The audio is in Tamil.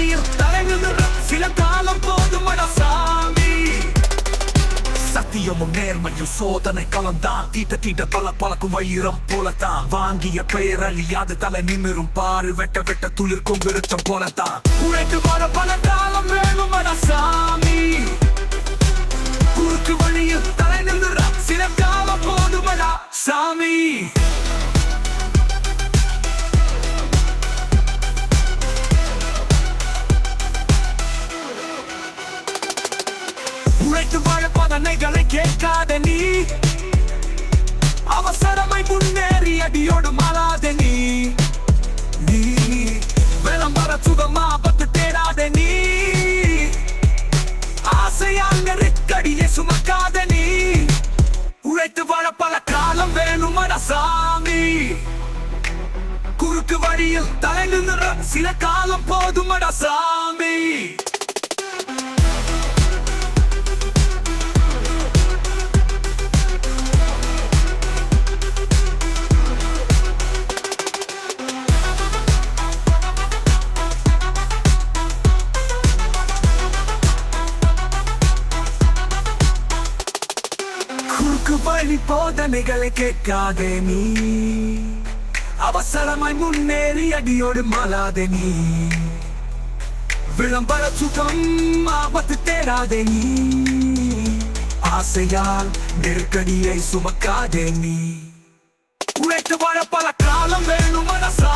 தண்ணீர் தலைங்குகிற சில காலம் போதுமட சாமி. சத்தியமும் நேர்மையும் சோதனை கலந்தான் தீட்ட தீட்ட பல பழக்கும் வயிறம் போலத்தான் வாங்கிய பெயர் அழியாது தலை நிமிரும் பாரு வெட்ட வெட்ட துளிர்க்கும் விருத்தம் போலத்தான் உழைத்து வர பல காலம் வேணும் மனசா உழைத்து வாழ பதனைகளை கேட்காத நீ. அவசரமாய் முன்னேறி அடியோடு மாறாத நீ. நீ விளம்பர சுகமா பத்து தேடாத நீ. ஆசையாக ரெக்கடியை சுமக்காத நீ. உழைத்து வாழ பல காலம் வேணும் சாமி குறுக்கு வழியில் தலை நின்ற சில காலம் போதுமடா சாமி குறுக்கு வழி போதனைகளை கேட்காதே நீ அவசரமாய் முன்னேறி அடியோடு மாலாதே நீ விளம்பர சுகம் ஆபத்து தேடாதே நீ ஆசையால் நெருக்கடியை சுமக்காதே நீ உழைத்து வாழ பல காலம் வேணும் மனசா